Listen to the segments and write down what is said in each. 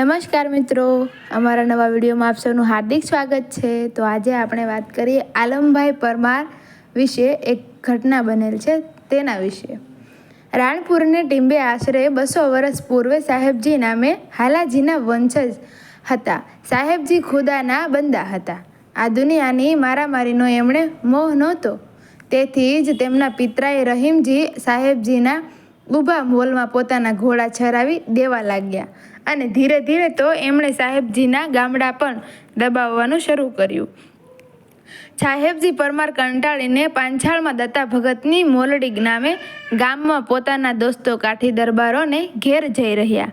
નમસ્કાર મિત્રો. અમારા નવા વિડીયોમાં આપ સૌનું હાર્દિક સ્વાગત છે. તો આજે આપણે વાત કરીએ આલમભાઈ પરમાર વિશે એક ઘટના બનેલ છે તેના વિશે. રાણપુરને ટીંબે આશરે બસો વર્ષ પૂર્વે સાહેબજી નામે હાલાજીના વંશજ હતા. સાહેબજી ખુદાના બંદા હતા. આ દુનિયાની મારામારીનો એમણે મોહ નહોતો. તેથી જ તેમના પિતરાએ રહીમજી સાહેબજીના ઊભા મોલમાં પોતાના ઘોડા છરાવી દેવા લાગ્યા. અને ધીરે ધીરે તો એમણે સાહેબજીના ગામડા પણ દબાવવાનું શરૂ કર્યું. સાહેબજી પરમાર કંટાળીને પાંછાળમાં દત્તા ભગતની મોલડી નામે ગામમાં પોતાના દોસ્તો કાઠી દરબારોને ઘેર જઈ રહ્યા.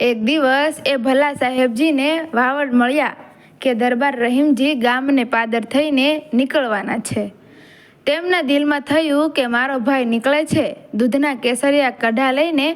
એક દિવસ એ ભલા સાહેબજીને વાવડ મળ્યા કે દરબાર રહીમજી ગામને પાદર થઈને નીકળવાના છે. તેમના દિલમાં થયું કે મારો ભાઈ નીકળે છે, દૂધના કેસરિયા કઢા લઈને,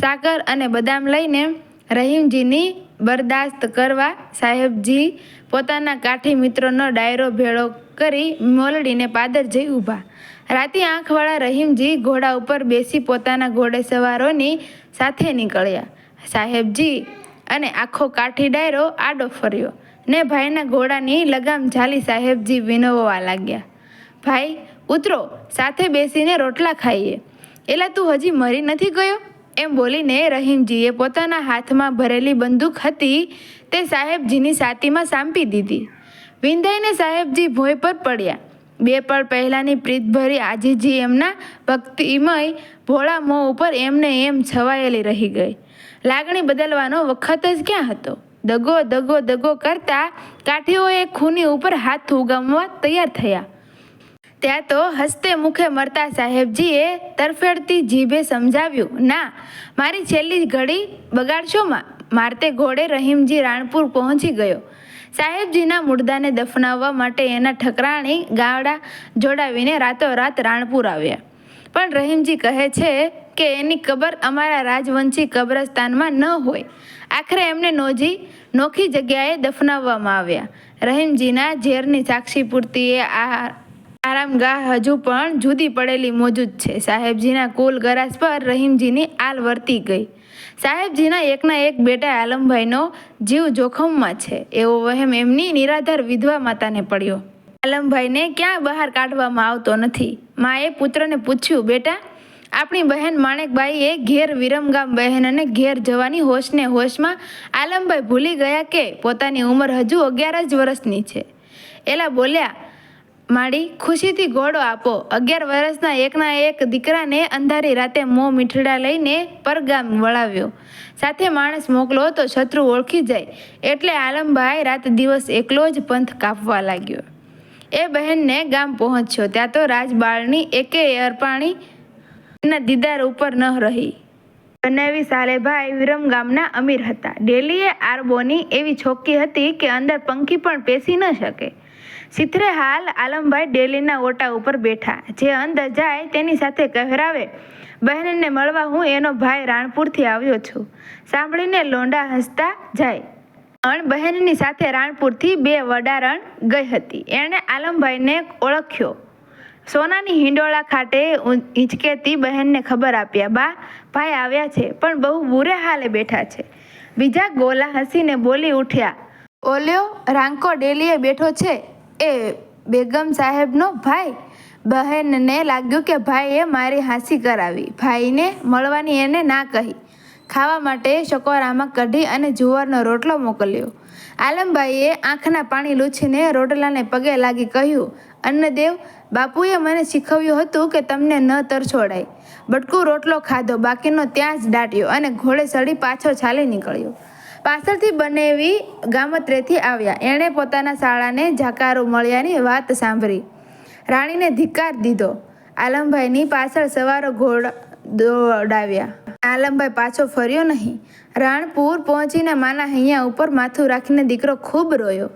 સાકર અને બદામ લઈને રહીમજીની બરદાસ્ત કરવા સાહેબજી પોતાના કાઠી મિત્રોનો ડાયરો ભેળો કરી મોલડીને પાદર જઈ ઊભા. રાતે આંખવાળા રહીમજી ઘોડા ઉપર બેસી પોતાના ઘોડે સવારોની સાથે નીકળ્યા. સાહેબજી અને આખો કાઠી ડાયરો આડો ફર્યો ને ભાઈના ઘોડાની લગામ ઝાલી સાહેબજી વિનોવવા લાગ્યા. ભાઈ, ઉતરો, સાથે બેસીને રોટલા ખાઈએ. એલા તું હજી મરી નથી ગયો? એમ બોલીને રહીમજીએ પોતાના હાથમાં ભરેલી બંદૂક હતી તે સાહેબજીની સાતીમાં સાંપી દીધી. વિંધાઈને સાહેબજી ભોંય પર પડ્યા. બે પળ પહેલાંની પ્રીતભરી આજીજી એમના ભક્તિમય ભોળા મોં ઉપર એમને એમ છવાયેલી રહી ગઈ. લાગણી બદલવાનો વખત જ ક્યાં હતો? દગો દગો દગો કરતા કાઠીઓએ ખૂની ઉપર હાથ ઉગામવા તૈયાર થયા. ત્યાં તો હસ્તે મુખે મરતા સાહેબજીએ તરફેડતી જીભે સમજાવ્યું, ના, મારી છેલ્લી ઘડી બગાડશોમાં મારતે ઘોડે રહીમજી રાણપુર પહોંચી ગયો. સાહેબજીના મુર્દાને દફનાવવા માટે એના ઠકરાણી ગાવડા જોડાવીને રાતોરાત રાણપુર આવ્યા. પણ રહીમજી કહે છે કે એની કબર અમારા રાજવંશી કબ્રસ્તાનમાં ન હોય. આખરે એમને નોજી, નોખી જગ્યાએ દફનાવવામાં આવ્યા. રહીમજીના ઝેરની સાક્ષી પૂર્તિએ આ આરામગાહ હજુ પણ જુદી પડેલી મોજૂદ છે. સાહેબજીના કુલ ગરાસ પર રહીમજીની આલ વર્તી ગઈ. સાહેબજીના એકના એક બેટા આલમભાઈનો જીવ જોખમમાં છે. એવો વહેમ એમની નિરાધાર વિધવા માતાને પડ્યો. આલમભાઈને ક્યાં બહાર કાઢવામાં આવતો નથી. માએ પુત્રને પૂછ્યું, બેટા, આપણી બહેન માણેકબાઈએ ઘેર વિરમગામ બહેનને ઘેર જવાની હોશને હોશમાં આલમભાઈ ભૂલી ગયા કે પોતાની ઉંમર હજુ અગિયાર જ વર્ષની છે. એલા બોલ્યા માડી ખુશીથી ઘોડો આપો. અગિયાર વર્ષના એકના એક દીકરાને અંધારી રાતે મોં મીઠડા લઈને પરગામ વળાવ્યો. સાથે માણસ મોકલો તો શત્રુ ઓળખી જાય. એટલે આલમભાઈ રાત દિવસ એકલો જ પંથ કાપવા લાગ્યો. એ બહેનને ગામ પહોંચ્યો. ત્યાં તો રાજબાળની એકે અર્પાણી એના દીદાર ઉપર ન રહી. બનાવી સાલેભાઈ વિરમ ગામના અમીર હતા. ડેલીએ આરબોની એવી છોકી હતી કે અંદર પંખી પણ પેસી ન શકે. સિથરે હાલ આલમભાઈ ડેલીના ઓટા ઉપર બેઠા. જે અંદર જાય તેની સાથે કહેરાવે, બહેનને મળવા હું એનો ભાઈ રાણપુરથી આવ્યો છું. સાંભળીને લોંડા હસતા જાય. પણ બહેનની સાથે રાણપુરથી બે વડારણ ગઈ હતી. એણે આલમભાઈને ઓળખ્યો. સોનાની હિંડોળા ખાટે હિંચકેતી બહેનને ખબર આપ્યા, બા, ભાઈ આવ્યા છે, પણ બહુ બુરે હાલે બેઠા છે. બીજા ગોલા હસીને બોલી ઉઠ્યા, ઓલ્યો, રાંકો ડેલીએ બેઠો છે. એ બેગમ સાહેબનો ભાઈ બહેનને લાગ્યું કે ભાઈએ મારી હાંસી કરાવી. ભાઈને મળવાની એને ના કહી. ખાવા માટે શકોરામાં કઢી અને જુવારનો રોટલો મોકલ્યો. આલમભાઈએ આંખના પાણી લૂછીને રોટલાને પગે લાગી કહ્યું, અન્નદેવ, બાપુએ મને શીખવ્યું હતું કે તમને ન તરછોડાય. બટકું રોટલો ખાધો, બાકીનો ત્યાં જ દાટ્યો અને ઘોડે ચડી પાછો ચાલી નીકળ્યો. પાછળથી બનેવી ગામત્રેથી આવ્યા. એણે પોતાના શાળાને જાકારો મળ્યાની વાત સાંભળી. રાણીને ધિક્કાર દીધો. આલમભાઈની પાછળ સવારો ઘોડ દોડાવ્યા. આલમભાઈ પાછો ફર્યો નહીં. રાણપુર પહોંચીને માના હૈયા ઉપર માથું રાખીને દીકરો ખૂબ રોયો.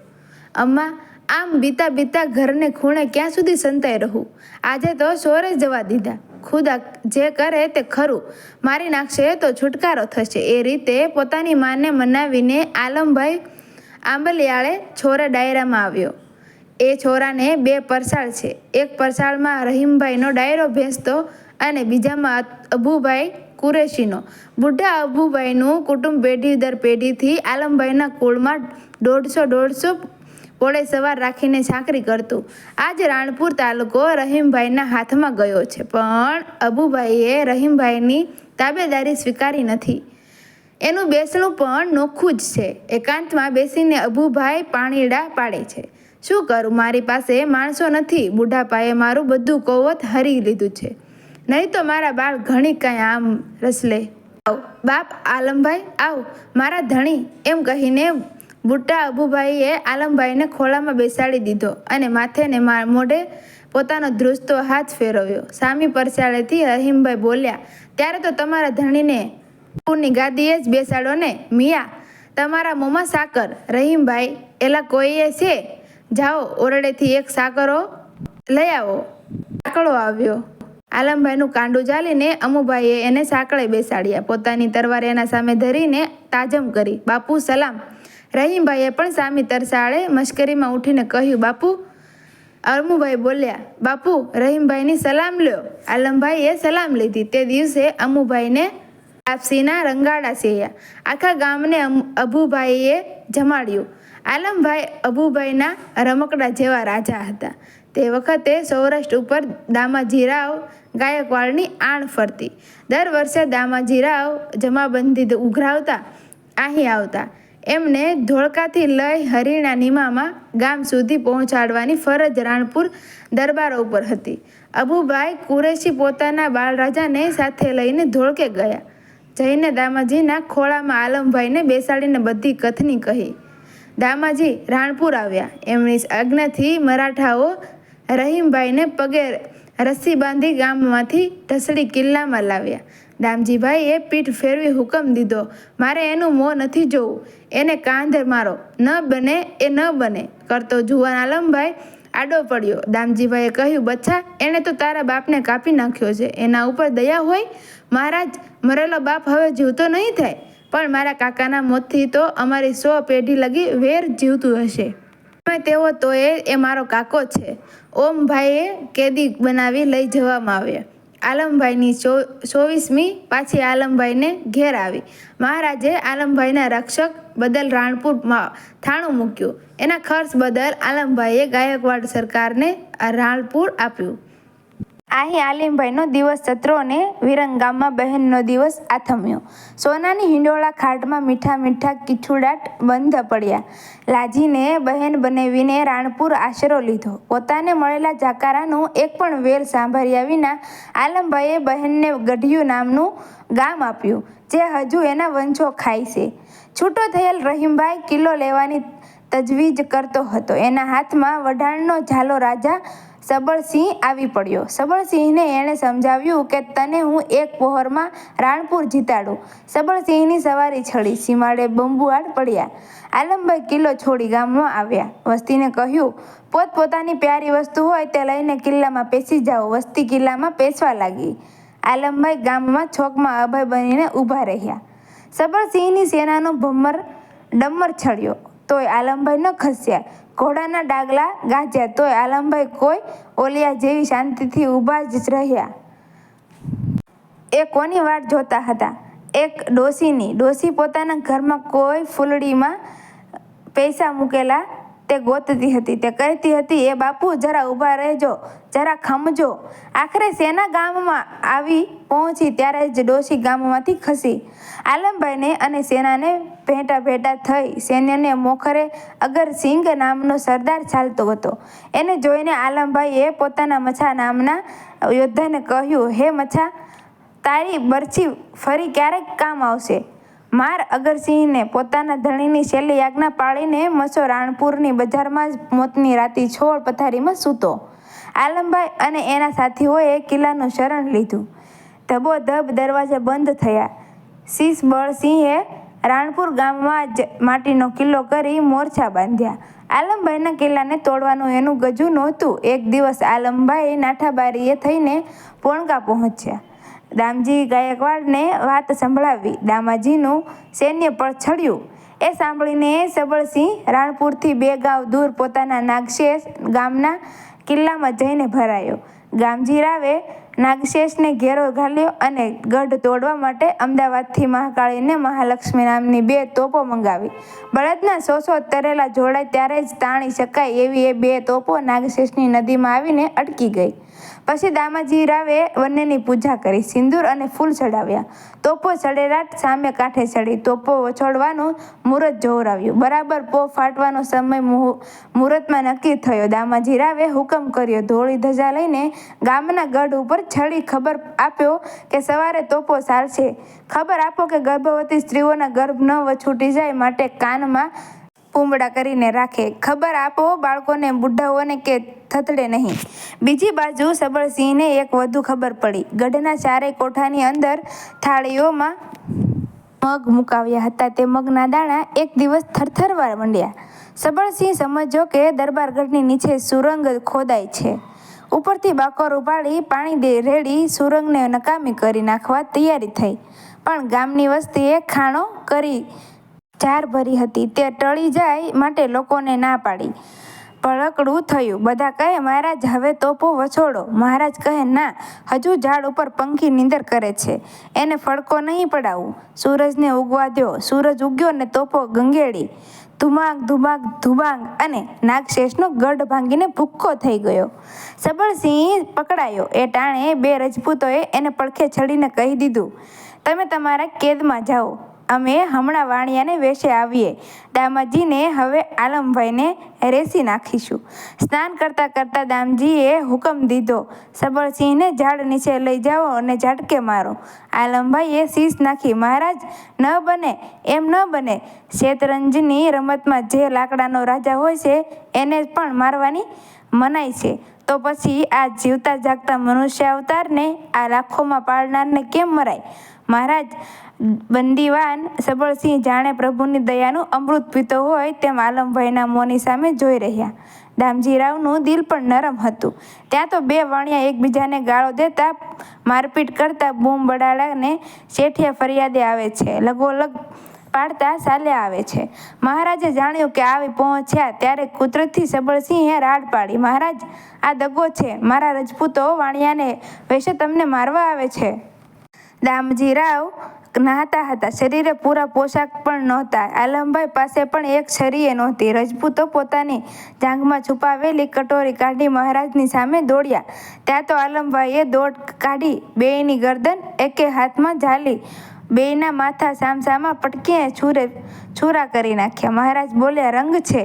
અમ્મા, આમ બીતા બીતા ઘરને ખૂણે ક્યાં સુધી સંતાઈ રહું? આજે તો સોરે જવા દીધા. ખુદા જે કરે તે ખરું. મારી નાખશે તો છુટકારો થશે. એ રીતે પોતાની માને મનાવીને આલમભાઈ આંબલિયાળે છોરા ડાયરામાં આવ્યો. એ છોરાને બે પરસાળ છે. એક પરસાળમાં રહીમભાઈનો ડાયરો ભેંસતો અને બીજામાં અબુભાઈ કુરેશીનો. બુઢા અબુભાઈનું કુટુંબ પેઢી દર પેઢીથી આલમભાઈના કુળમાં દોઢસો દોઢસો ઘોડે સવાર રાખીને ચાકરી કરતું. આજ રાણપુર તાલુકો રહીમભાઈના હાથમાં ગયો છે, પણ અબુભાઈએ રહીમભાઈની તાબેદારી સ્વીકારી નથી. એનું બેસણું પણ નોખું જ છે. એકાંતમાં બેસીને અબુભાઈ પાણીડા પાડે છે. શું કરું? મારી પાસે માણસો નથી. બુઢાપાએ મારું બધું કોવત હરી લીધું છે. નહીં તો મારા બાળ ઘણી કાંઈ આમ રસલે. આવ, બાપ આલમભાઈ, આવ, મારા ધણી, એમ કહીને બુટ્ટા અબુભાઈએ આલમભાઈને ખોળામાં બેસાડી દીધો અને માથેને મોઢે પોતાનો ધ્રુજતો હાથ ફેરવ્યો. સામી પરસાળેથી રહીમભાઈ બોલ્યા, ત્યારે તો તમારા ધણીને પૂરની ગાદીએ જ બેસાડો ને, મિયા, તમારા મોંમાં સાકર. રહીમભાઈ, એલા કોઈએ છે? જાઓ, ઓરડેથી એક સાકરો લઈ આવો. સાંકળો આવ્યો. આલમભાઈનું કાંડું ચાલીને અમુભાઈએ એને સાંકળે બેસાડ્યા. પોતાની તરવાર એના સામે ધરીને તાજમ કરી, બાપુ, સલામ. રહીમભાઈએ પણ સામી તરસાળે મશ્કરીમાં ઉઠીને કહ્યું, બાપુ અમુભાઈ બોલ્યા, બાપુ, રહીમભાઈની સલામ લ્યો. આલમભાઈએ સલામ લીધી. તે દિવસે અમુભાઈને તાપસીના રંગાડા સિયા આખા ગામને અભુભાઈએ જમાડ્યું. આલમભાઈ અભુભાઈના રમકડા જેવા રાજા હતા. તે વખતે સૌરાષ્ટ્ર ઉપર દામાજીરાવ ગાયકવાડની આણ ફરતી. દર વર્ષે દામાજીરાવ જમાબંધી ઉઘરાવતા અહીં આવતા. એમને ધોળકાથી લઈ હરિણા નિમામાં ગામ સુધી પહોંચાડવાની ફરજ રાણપુર દરબારો ઉપર હતી. અબુભાઈ કુરેશી પોતાના બાળરાજાને સાથે લઈને ધોળકે ગયા. જઈને દામાજીના ખોળામાં આલમભાઈને બેસાડીને બધી કથની કહી. દામાજી રાણપુર આવ્યા. એમની આજ્ઞાથી મરાઠાઓ રહીમભાઈને પગે રસ્સી બાંધી ગામમાંથી ઢસડી કિલ્લામાં લાવ્યા. દામજીભાઈએ પીઠ ફેરવી હુકમ દીધો. મારે એનું મોં નથી જોવું. એને કાંધે મારો. ન બને એ ન બને. કરતો જુવાન આલમભાઈ આડો પડ્યો. દામજીભાઈએ કહ્યું, બચ્છા, એણે તો તારા બાપને કાપી નાખ્યો છે. એના ઉપર દયા હોય? મહારાજ, મરેલો બાપ હવે જીવતો નહીં થાય. પણ મારા કાકાના મોતથી તો અમારી સો પેઢી લગી વેર જીવતું હશે. તેઓ તો એ મારો કાકો છે. ઓમભાઈએ કેદી બનાવી લઈ જવામાં આવ્યા. આલમભાઈની ચોવીસમી પાછી આલમભાઈને ઘેર આવી. મહારાજે આલમભાઈના રક્ષક બદલ રાણપુરમાં થાણું મૂક્યું. એના ખર્ચ બદલ આલમભાઈએ ગાયકવાડ સરકારને રાણપુર આપ્યું. અહીં આલિમભાઈનો દિવસ ચત્રોને વિરંગામમાં બહેનનો દિવસ આથમ્યો. સોનાની હિંડોળા ખાટમાં મીઠા મીઠા કિચુડાટ બંધ પડ્યા. લાજીને બહેન બનાવીને રાણપુર આશરો લીધો. પોતાને મળેલા જાકારાનું એક પણ વેલ સાંભળ્યા વિના આલમભાઈએ બહેનને ગઢિયું નામનું ગામ આપ્યું, જે હજુ એના વંશો ખાય છે. છૂટો થયેલ રહીમભાઈ કિલ્લો લેવાની તજવીજ કરતો હતો. એના હાથમાં વઢાણનો ઝાલો રાજા સબળસિંહ આવી પડ્યો. સબળસિંહને એણે સમજાવ્યું કે તને હું એક પહોરમાં રાણપુર જીતાડું. સબળસિંહની સવારી છડી સીમાડે બંબુઆડ પડ્યા. આલમભાઈ કિલ્લો છોડી ગામમાં આવ્યા. વસ્તીને કહ્યું, પોતપોતાની પ્યારી વસ્તુ હોય તે લઈને કિલ્લામાં પેસી જાઓ. વસ્તી કિલ્લામાં પેસવા લાગી. આલમભાઈ ગામમાં છોકમાં અભય બનીને ઊભા રહ્યા. સબળસિંહની સેનાનો ભમર ડમર છડ્યો. તોય આલમભાઈ ન ખસ્યા. ઘોડાના ડાગલા ગાંજ્યા તોય આલમભાઈ કોઈ ઓલિયા જેવી શાંતિથી ઊભા જ રહ્યા. એ કોની વાટ જોતા હતા? એક ડોસીની ડોસી પોતાના ઘરમાં કોઈ ફૂલડીમાં પૈસા મૂકેલા તે ગોતતી હતી, તે કહેતી હતી, એ બાપુ, જરા ઊભા રહેજો, જરા ખમજો. આખરે સેના ગામમાં આવી પહોંચી, ત્યારે જ ડોશી ગામમાંથી ખસી. આલમભાઈને અને સેનાને ભેટા ભેટા થઈ, સૈન્યને મોખરે અગરસિંગ નામનો સરદાર ચાલતો હતો. એને જોઈને આલમભાઈએ પોતાના મછા નામના યોદ્ધાને કહ્યું, હે મછા તારી બરછી ફરી ક્યારેક કામ આવશે? માર અગરસિંહને પોતાના ધણીની છેલ્લી આજ્ઞા પાળીને મસો રાણપુરની બજારમાં જ મોતની રાતી છોડ પથારીમાં સૂતો. આલમભાઈ અને એના સાથીઓએ કિલ્લાનું શરણ લીધું. ધબોધબ દરવાજા બંધ થયા. શીશ બળસિંહે રાણપુર ગામમાં જ માટીનો કિલ્લો કરી મોરછા બાંધ્યા. આલમભાઈના કિલ્લાને તોડવાનું એનું ગજુ નહોતું. એક દિવસ આલમભાઈ નાઠાબારીએ થઈને પોણકા પહોંચ્યા. દામજી ગાયકવાડને વાત સંભળાવી. દામાજીનું સૈન્ય પર ચડ્યું એ સાંભળીને સબળસિંહ રાણપુરથી બે ગાંવ દૂર પોતાના નાગશેષ ગામના કિલ્લામાં જઈને ભરાયો. ગામજી રાવે નાગશેષને ઘેરો ઘાલ્યો અને ગઢ તોડવા માટે અમદાવાદથી મહાકાળીને મહાલક્ષ્મી નામની બે તોપો મંગાવી. બળદના સો સો તરેલા જોડાય ત્યારે જ તાણી શકાય એવી એ બે તોપો નાગશેષની નદીમાં આવીને અટકી ગઈ. પછી દામાજી રાવે બંનેની પૂજા કરી, સિંદૂર અને ફૂલ ચડાવ્યા. તોપો ચડેલાટ સામે કાંઠે ચડી, તોપો છોડવાનું મુહૂર્ત જોવરાવ્યું. બરાબર પો ફાટવાનો સમય મુહૂર્તમાં નક્કી થયો. દામાજી રાવે હુકમ કર્યો, ધોળી ધજા લઈને ગામના ગઢ ઉપર છડી ખબર આપ્યો કે સવારે તોપો ચાલશે. ખબર આપો કે ગર્ભવતી સ્ત્રીઓના ગર્ભ ન છૂટી જાય માટે કાનમાં પૂંબડા કરીને રાખે. ખબર આપો બાળકોને, બુઢાઓને કે થતડે નહીં. બીજી બાજુ સબળસિંહને એક વધુ ખબર પડી. ગઢના ચારેય કોઠાની અંદર થાળીઓમાં મગ મુકાવ્યા હતા. તે મગના દાણા એક દિવસ થરથરવા માંડ્યા. સબળસિંહ સમજ્યો કે દરબારગઢની નીચે સુરંગ ખોદાય છે. ઉપરથી બાકોર ઉપાડી પાણી રેડી સુરંગને નકામી કરી નાખવા તૈયારી થઈ. પણ ગામની વસ્તીએ ખાણો કરી જાર ભરી હતી. તે ટળી જાય માટે લોકોને ના પાડી. ભડકડું થયું. બધા કહે, મહારાજ, હવે તોપો વછોડો. મહારાજ કહે, ના, હજુ ઝાડ ઉપર પંખી નીંદર કરે છે. એને ફડકો નહીં પડાવું. સૂરજને ઉગવા દ્યો. સૂરજ ઉગ્યો ને તોપો ગંગેડી. ધુમાક ધુમાક ધુબાંગ અને નાગશેષનો ગઢ ભાંગીને ભૂક્કો થઈ ગયો. સબળસિંહ પકડાયો. એ ટાણે બે રજપૂતોએ એને પડખે છડીને કહી દીધું, તમે તમારા કેદમાં જાઓ. અમે હમણાં વાણિયાને વેશે આવીએ. દામાજીને હવે આલમભાઈને રેસી નાખીશું. સ્નાન કરતાં કરતાં દામજીએ હુકમ દીધો. સબળસિંહને ઝાડ નીચે લઈ જાઓ અને ઝાટકે મારો. આલમભાઈએ શીશ નાખી, મહારાજ, ન બને, એમ ન બને. શેતરંજની રમતમાં જે લાકડાનો રાજા હોય છે, એને પણ મારવાની મનાય છે. તો પછી આ જીવતા જાગતા મનુષ્ય અવતારને આ લાખોમાં પાળનારને કેમ મરાય? મહારાજ બંદીવાન સબળસિંહ જાણે પ્રભુની દયાનું અમૃત પીતો હોય તેમ આલમભાઈના મોંની સામે જોઈ રહ્યા. દામજીરાવનું દિલ પણ નરમ હતું. ત્યાં તો બે વાણિયા એકબીજાને ગાળો દેતા મારપીટ કરતા બૂમ બડાડાને શેઠિયા ફરિયાદે આવે છે, લગોલગ પાડતા ચાલ્યા આવે છે. મહારાજે જાણ્યું કે આવી પહોંચ્યા ત્યારે કુદરતથી સબળસિંહે રાડ પાડી. મહારાજ, આ દગો છે. મારા રજપૂતો વાણિયાને વેશે તમને મારવા આવે છે. દામજી રાવ નહાતા હતા. શરીરે પૂરા પોશાક પણ નહોતા. આલમભાઈ પાસે પણ એક છરીએ નહોતી. રજપૂતો પોતાની જાંઘમાં છુપાવેલી કટોરી કાઢી મહારાજની સામે દોડ્યા. ત્યાં તો આલમભાઈએ દોડ કાઢી બેયની ગરદન એકે હાથમાં ઝાલી બેયના માથા સામસામા પટકીએ છૂરે છૂરા કરી નાખ્યા. મહારાજ બોલ્યા, રંગ છે.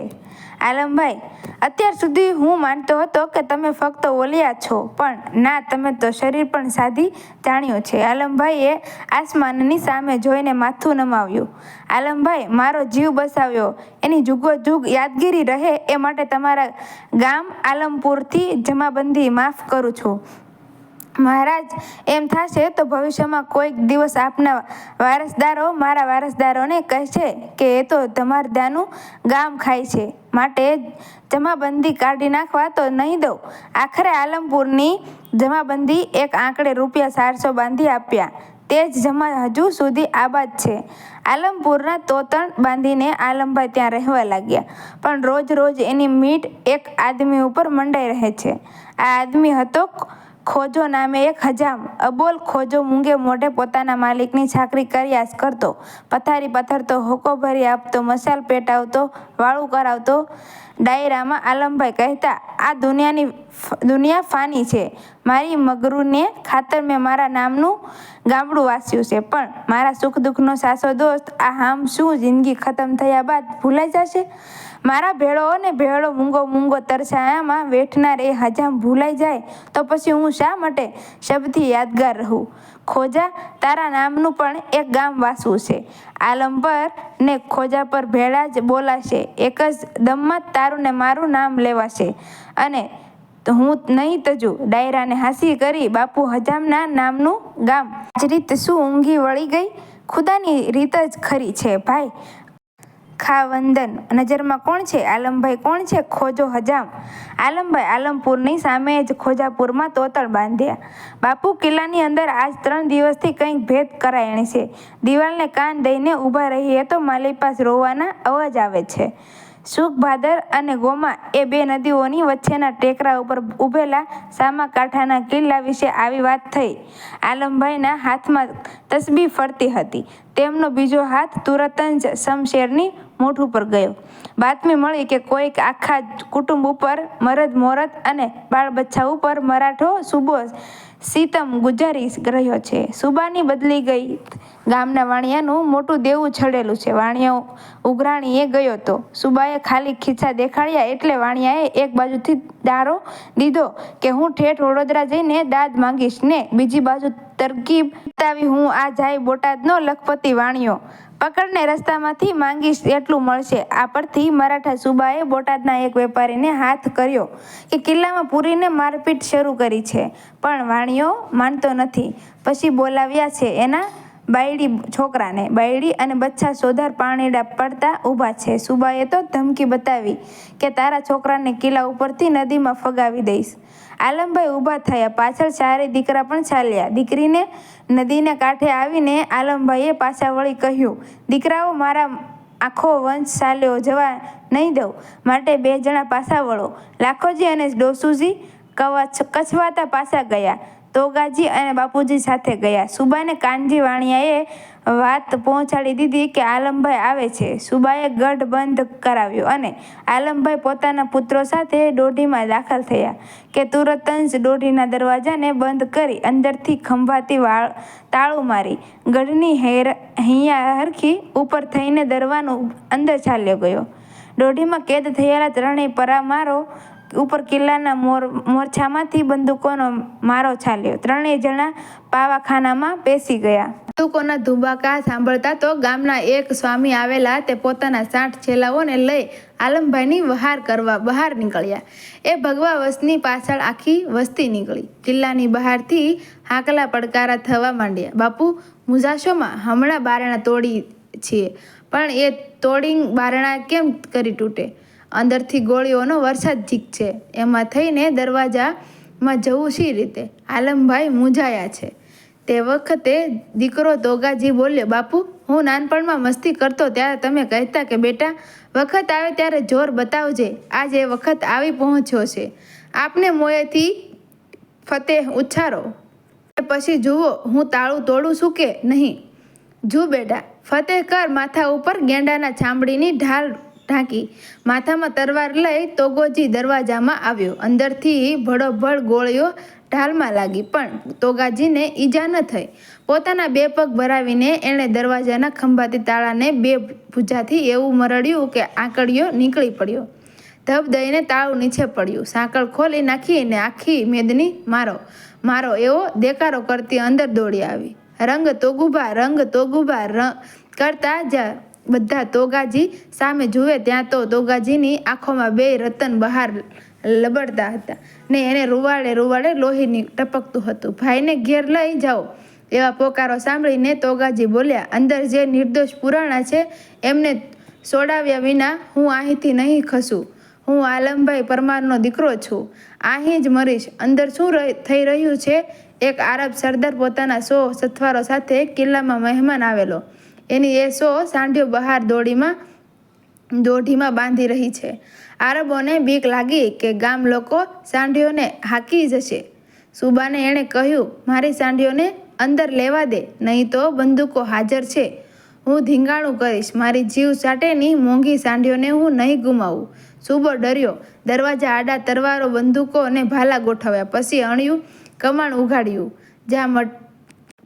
આલમભાઈ, અત્યાર સુધી હું માનતો હતો કે તમે ફક્ત ઓલિયા છો, પણ ના, તમે તો શરીર પણ સાધી જાણ્યું છે. આલમભાઈએ આસમાનની સામે જોઈને માથું નમાવ્યું. આલમભાઈ, મારો જીવ બસાવ્યો. એની જુગો જુગ યાદગીરી રહે એ માટે તમારા ગામ આલમપુરથી જમાબંધી માફ કરું છું. મહારાજ, એમ થશે તો ભવિષ્યમાં કોઈક દિવસ આપના વારસદારો મારા વારસદારોને કહેશે કે એ તો ધમારદાનું ગામ ખાય છે. માટે જમાબંધી કાઢી નાખવા તો નહીં દઉં. આખરે આલમપુરની જમાબંધી એક આંકડે રૂપિયા ચારસો બાંધી આપ્યા. તે જ જમા હજુ સુધી આબાદ છે. આલમપુરના તોતણ બાંધીને આલમભાઈ ત્યાં રહેવા લાગ્યા. પણ રોજ રોજ એની મીટ એક આદમી ઉપર મંડાઈ રહે છે. આ આદમી હતો ખોજો નામે એક હજામ, અબોલ ખોજો મૂંગે મોઢે પોતાના માલિકની છાકરી કર્યાસ કરતો. પથારી પથરતો હોકો ભરી આપતો, મસાલ પેટાવતો, વાળું કરાવતો. ડાયરામાં આલમભાઈ કહેતા, આ દુનિયાની દુનિયા ફાની છે. મારી મગરૂને ખાતર મેં મારા નામનું ગામડું વાસ્યું છે. પણ મારા સુખ દુઃખનો સાસો દોસ્ત, આ હામ શું જિંદગી ખતમ થયા બાદ ભૂલાઈ જશે? મારા ભેળો અને ભેળો મૂંગો મૂંગો તરછાયામાં વેઠનાર એ હજામ ભૂલાઈ જાય તો પછી હું શા માટે શબ્દથી યાદગાર રહું? ખોજા તારા નામનું પણ એક ગામ વાસવું છે. આલમ પર ને ખોજા પર ભેળા જ બોલાશે. એક જ દમમાં તારું ને મારું નામ લેવાશે. અને હું નહીં તજુ. ડાયરાને હાંસી કરી બાપુ હજામના નામનું ગામ. આજ રીત શું ઊંઘી વળી ગઈ? ખુદાની રીત જ ખરી છે, ભાઈ. ખા વંદન નજરમાં કોણ છે? આલમભાઈ કોણ છે? ખોજો હજામ. આલમભાઈ આલમપુરની સામે જ ખોજાપુરમાં તોતળ બાંધ્યા. બાપુ કિલ્લાની અંદર આજ ત્રણ દિવસથી કંઈક ભેદ કરાયણી છે. દિવાલને કાન દઈને ઊભા રહીએ તો માલી પાસ રોવાના અવાજ આવે છે. સુખભાદર અને ગોમા એ બે નદીઓની વચ્ચેના ટેકરા ઉપર ઊભેલા સામા કાંઠાના કિલ્લા વિશે આવી વાત થઈ. આલમભાઈના હાથમાં તસબી ફરતી હતી. તેમનો બીજો હાથ તુરત જ શમશેરની મૂઠ ઉપર ગયો. બાતમી મળી કે કોઈક આખા કુટુંબ ઉપર મરદ મોરત અને બાળ બચ્ચા ઉપર મરાઠો સુબો સીતમ ગુજારી રહ્યો છે. સુબાની બદલી ગઈ. ગામના વાણિયાનું મોટું દેવું છડેલું છે. વાણિયા ઉઘરાણીએ ગયો તો સુબાએ ખાલી ખીચા દેખાડ્યા એટલે વાણિયાએ એક બાજુથી દારો દીધો કે હું ઠેઠ વડોદરા જઈને દાદ માંગીશ ને બીજી બાજુ તરકીબ બતાવી હું આ જાય બોટાદનો લખપતિ વાણિયો. પકડને રસ્તામાંથી માંગીશ એટલું મળશે. આ પરથી મરાઠા સુબાએ બોટાદના એક વેપારીને હાથ કર્યો કે કિલ્લામાં પૂરીને મારપીટ શરૂ કરી છે. પણ વાણિયો માનતો નથી. પછી બોલાવ્યા છે એના બાયડી છોકરાને. બાયડી અને બચ્છા સોધાર પાણીડા પડતા ઊભા છે. સુબાએ તો ધમકી બતાવી કે તારા છોકરાને કિલ્લા ઉપરથી નદીમાં ફગાવી દઈશ. આલમભાઈ ઊભા થયા. પાછળ ચારે દીકરા પણ ચાલ્યા. દીકરીને નદીને કાંઠે આવીને આલમભાઈએ પાછા વળી કહ્યું, દીકરાઓ, મારા આખો વંશ ચાલ્યો જવા નહીં દઉં. માટે બે જણા પાછા વળો. લાખોજી અને ડોસુજી કચવાતા પાછા ગયા. તોગાજી અને બાપુજી સાથે ગયા. સુબાને કાનજી વાણિયાએ વાત પહોંચાડી દીધી કે આલમભાઈ આવે છે. સુબાએ ગઢ બંધ કરાવ્યો અને આલમભાઈ પોતાના પુત્રો સાથે દોઢીમાં દાખલ થયા કે તુરત જ દોઢીના દરવાજાને બંધ કરી અંદરથી ખંભાતી વાળ તાળું મારી ગઢની હેર હૈયા હરખી ઉપર થઈને દરવાનું અંદર ચાલ્યો ગયો. દોઢીમાં કેદ થયેલા ત્રણેય પરામારો ઉપર કિલ્લાના મોર મોરછામાંથી બંદૂકોનો મારો ચાલ્યો ત્રણેય જણા પાવાખાનામાં બેસી ગયા. બંદૂકોના ધુબાકા સાંભળતા તો ગામના એક સ્વામી આવેલા તે પોતાના સાઠ છેલાઓને લઈ આલમભાઈની વહાર કરવા બહાર નીકળ્યા. એ ભગવા વસની પાછળ આખી વસ્તી નીકળી. કિલ્લાની બહારથી હાકલા પડકારા થવા માંડ્યા. બાપુ મુજાશોમાં હમણાં બારણા તોડી છીએ. પણ એ તોડી બારણા કેમ કરી તૂટે? અંદરથી ગોળીઓનો વરસાદ ઝીકશે એમાં થઈને દરવાજામાં જવું શી રીતે? આલમભાઈ મૂંઝાયા છે. તે વખતે દીકરો દોગાજી બોલ્યો, બાપુ, હું નાનપણમાં મસ્તી કરતો ત્યારે તમે કહેતા કે બેટા, વખત આવે ત્યારે જોર બતાવજે. આજ એ વખત આવી પહોંચ્યો છે. આપને મોયેથી ફતેહ ઉચ્છારો પછી જુઓ, હું તાળું તોડું છું કે નહીં? જુ બેટા, ફતેહ કર માથા ઉપર ગેંડાના ચામડીની ઢાલ ઢાંકી માથામાં તરવાર લઈ તોગોજી દરવાજામાં આવ્યો. અંદરથી ભડોભડ ગોળીઓ ઢાલમાં લાગી, પણ તોગાજીને ઈજા ન થઈ. પોતાના બે પગ ભરાવીને એણે દરવાજાના ખંભાતી તાળાને બે ભૂજાથી એવું મરડ્યું કે આંકડીઓ નીકળી પડ્યો. ધબ દઈને તાળું નીચે પડ્યું. સાંકળ ખોલી નાખીને આખી મેદની મારો મારો એવો દેકારો કરતી અંદર દોડી આવી. રંગ તોગુભા રંગ તોગુભા રંગ કરતા જ બધા તોગાજી સામે જુએ ત્યાં તો તોગાજીની આંખોમાં બે રતન બહાર લબડતા હતા ને એને રૂવાડે રૂવાડે લોહીની ટપકતું હતું. ભાઈને ઘેર લઈ જાઓ એવા પોકારો સાંભળીને તોગાજી બોલ્યા, અંદર જે નિર્દોષ પુરાણા છે એમને સોડાવ્યા વિના હું અહીંથી નહીં ખસું. હું આલમભાઈ પરમારનો દીકરો છું. અહીં જ મરીશ. અંદર શું થઈ રહ્યું છે? એક આરબ સરદાર પોતાના સો સથવારો સાથે કિલ્લામાં મહેમાન આવેલો. એની એ સો સાંઢીઓ બહાર દોડીમાં, દોઢીમાં બાંધી રહી છે. આરબોને બીક લાગી કે ગામ લોકો સાંઢીઓને હાકી જશે. સુબાને એણે કહ્યું, મારી સાંઢીઓને અંદર લેવા દે, નહીં તો બંદૂકો હાજર છે. હું ધીંગાણું કરીશ. મારી જીવ સાટેની મોંઘી સાંઢીઓને હું નહીં ગુમાવું. સુબો ડર્યો. દરવાજા આડા તરવારો બંદૂકો અને ભાલા ગોઠવ્યા. પછી અણ્યું, કમાણ ઉઘાડ્યું. જ્યાં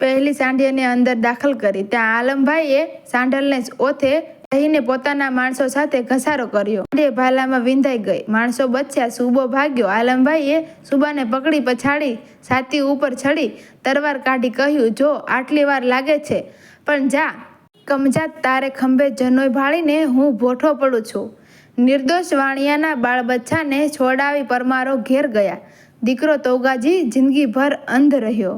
પહેલી સાંઢીને અંદર દાખલ કરી. ત્યાં આલમભાઈએ સાંઢલને ઓથે રહીને પોતાના માણસો સાથે ઘસારો કર્યો. સાંઢે ભાલામાં વિંધાઈ ગઈ. માણસો બચ્યા, સુબો ભાગ્યો. આલમભાઈએ સુબાને પકડી પછાડી છાતી ઉપર ચડી તરવાર કાઢી કહ્યું, જો, આટલી વાર લાગે છે, પણ જા. કમજાત તારે ખંભે જનોય ભાળીને હું ભોઠો પડું છું. નિર્દોષ વાણિયાના બાળ બચ્ચાને છોડાવી પરમારો ઘેર ગયા. દીકરો તોગાજી જિંદગીભર અંધ રહ્યો.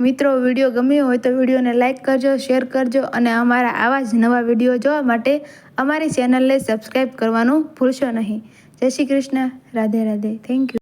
મિત્રો, વીડિયો ગમ્યો હોય તો વિડીયોને લાઇક કરજો, શેર કરજો અને અમારા આવા જ નવા વીડિયો જોવા માટે અમારી ચેનલને સબસ્ક્રાઈબ કરવાનું ભૂલશો નહીં. જય શ્રી કૃષ્ણ. રાધે રાધે. Thank you